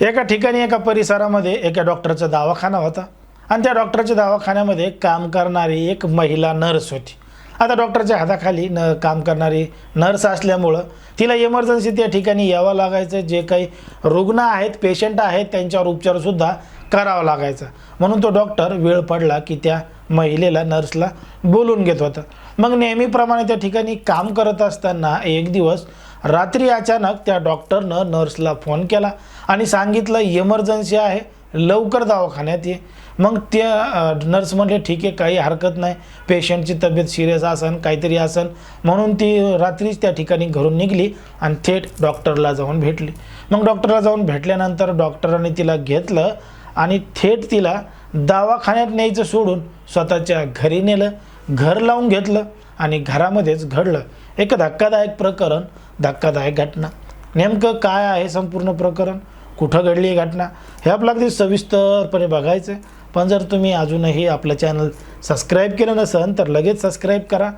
एका ठिकाणी एका परिसरामध्ये एका डॉक्टरचा दवाखाना होता. आणि त्या डॉक्टरच्या दवाखान्यामध्ये काम करणारी एक महिला नर्स होती. आता डॉक्टरच्या हाताखाली न काम करणारी नर्स असल्यामुळं तिला इमर्जन्सी त्या ठिकाणी यावं लागायचं. जे काही रुग्ण आहेत पेशंट आहेत त्यांच्यावर उपचारसुद्धा करावा लागायचा. म्हणून तो डॉक्टर वेळ पडला की त्या महिलेला नर्सला बोलून घेत होता. मग नेहमीप्रमाणे त्या ठिकाणी काम करत असताना एक दिवस रात्री अचानक त्या डॉक्टरनं नर्सला फोन केला आणि सांगितलं इमर्जन्सी आहे लवकर दवाखान्यात ये. मग त्या नर्स म्हणले ठीक आहे काही हरकत नाही. पेशंटची तब्येत सिरियस असन काहीतरी असन. म्हणून ती रात्रीच त्या ठिकाणी घरून निघली आणि थेट डॉक्टरला जाऊन भेटली. मग डॉक्टरला जाऊन भेटल्यानंतर डॉक्टरांनी तिला घेतलं आणि थेट तिला दवाखान्यात न्यायचं सोडून स्वतःच्या घरी नेलं. घर लावून घेतलं. आणि घरामध्येच घडलं. एक धक्कादायक प्रकरण धक्कादायक घटना. नेमकं काय आहे संपूर्ण प्रकरण? कुठं घडली ही घटना? हे आपलं अगदी सविस्तरपणे बघायचं आहे पण जर तुम्ही अजूनही आपलं चॅनल सबस्क्राईब केलं नसेल तर लगेच सबस्क्राईब करा.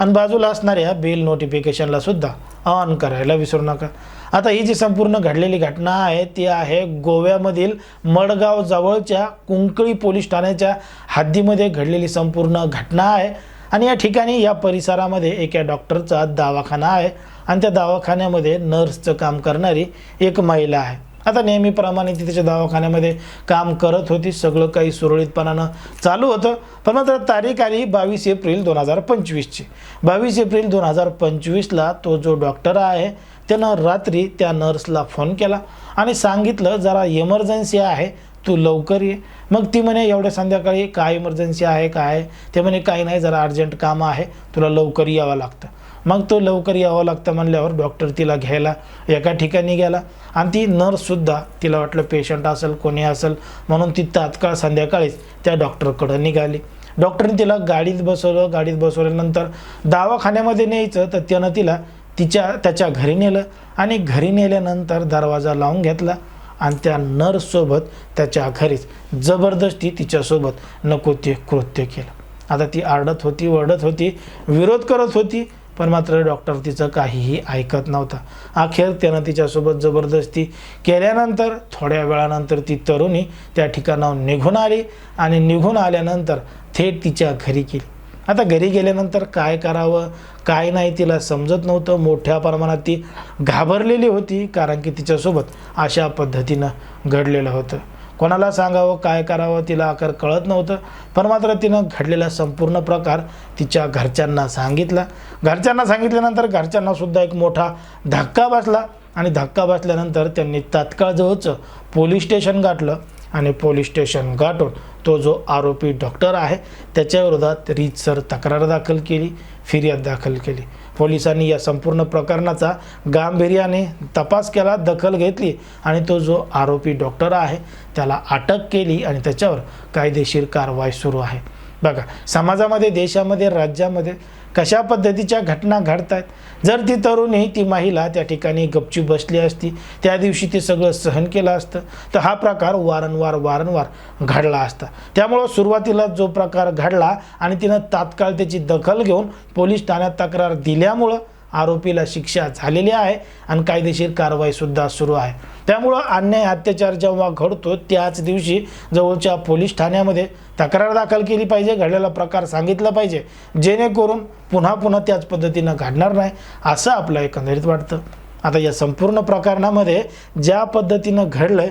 आणि बाजूला असणाऱ्या बेल नोटिफिकेशनला सुद्धा ऑन करायला विसरू नका. आता ही जी संपूर्ण घडलेली घटना आहे ती आहे गोव्यामधील मडगाव जवळच्या कुंकळी पोलीस ठाण्याच्या हद्दीमध्ये घडलेली संपूर्ण घटना आहे. आणि या ठिकाणी या परिसरामध्ये एका डॉक्टरचा दवाखाना आहे आणि त्या दवाखान्यामध्ये नर्सचं काम करणारी एक महिला आहे. आता नेहमीप्रमाणे ती त्याच्या दवाखान्यामध्ये काम करत होती. सगळं काही सुरळीतपणानं चालू होतं. पण मात्र तारीख आली बावीस एप्रिल दोन हजार पंचवीसची. बावीस एप्रिल दोन हजार पंचवीसला तो जो डॉक्टर आहे त्यानं रात्री त्या नर्सला फोन केला आणि सांगितलं जरा इमर्जन्सी आहे. तू लवकर ये. मग ती म्हणे एवढ्या संध्याकाळी काय इमर्जन्सी आहे काय? आहे? ते म्हणे काही नाही जरा अर्जंट काम आहे. तुला लवकर यावं लागतं. मग तो लवकर यावं लागतं म्हणल्यावर डॉक्टर तिला घ्यायला एका ठिकाणी गेला. आणि ती नर्ससुद्धा तिला वाटलं पेशंट असेल कोणी असेल म्हणून ती तात्काळ संध्याकाळीच त्या डॉक्टरकडं निघाली. डॉक्टरने तिला गाडीत बसवलं. गाडीत बसवल्यानंतर दवाखान्यामध्ये न्यायचं तर त्यानं तिला तिच्या त्याच्या घरी नेलं. आणि घरी नेल्यानंतर दरवाजा लावून घेतला. आणि त्या नर्ससोबत त्याच्या अखेरीस जबरदस्ती तिच्यासोबत नको ते कृत्य केलं. आता ती आरडत होती ओरडत होती विरोध करत होती पण मात्र डॉक्टर तिचं काहीही ऐकत नव्हता. अखेर त्यानं तिच्यासोबत जबरदस्ती केल्यानंतर थोड्या वेळानंतर ती तरुणी त्या ठिकाणाहून निघून आली आणि निघून आल्यानंतर थेट तिच्या घरी गेली. आता घरी गेल्यानंतर काय करावं? काय नाही तिला समजत नव्हतं. मोठ्या प्रमाणात ती घाबरलेली होती कारण की तिच्यासोबत अशा पद्धतीनं घडलेलं होतं. कोणाला सांगावं काय करावं तिला आकार कळत नव्हतं. पण मात्र तिनं घडलेला संपूर्ण प्रकार तिच्या घरच्यांना सांगितला. घरच्यांना सांगितल्यानंतर घरच्यांनासुद्धा एक मोठा धक्का बसला आणि धक्का बसल्यानंतर त्यांनी तात्काळ जवळचं पोलीस स्टेशन गाठलं. आणि पोलीस स्टेशन गाठून तो जो आरोपी डॉक्टर आहे त्याच्याविरोधात रीतसर तक्रार दाखल केली फिर्याद दाखल केली. पोलिसांनी या संपूर्ण प्रकरणाचा गांभीर्याने तपास केला दखल घेतली आणि तो जो आरोपी डॉक्टर आहे त्याला अटक केली आणि त्याच्यावर कायदेशीर कारवाई सुरू आहे. बघा समाजामध्ये देशामध्ये राज्यामध्ये कशा पद्धतीच्या घटना घडत आहेत जर ती तरुणी ती महिला त्या ठिकाणी गपचूप बसली असती त्या दिवशी ते सगळं सहन केलं असतं तर हा प्रकार वारंवार वारंवार घडला असता. त्यामुळं सुरुवातीला जो प्रकार घडला आणि तिनं तात्काळ त्याची दखल घेऊन पोलीस ठाण्यात तक्रार दिल्यामुळं आरोपीला शिक्षा झालेली आहे आणि कायदेशीर कारवाईसुद्धा सुरू आहे. त्यामुळं अन्याय अत्याचार जेव्हा घडतो त्याच दिवशी जवळच्या पोलीस ठाण्यामध्ये तक्रार दाखल केली पाहिजे घडलेला प्रकार सांगितला पाहिजे. जेणेकरून पुन्हा पुन्हा त्याच पद्धतीनं घडणार नाही असं आपलं एकंदरीत वाटतं. आता या संपूर्ण प्रकरणामध्ये ज्या पद्धतीनं घडलं आहे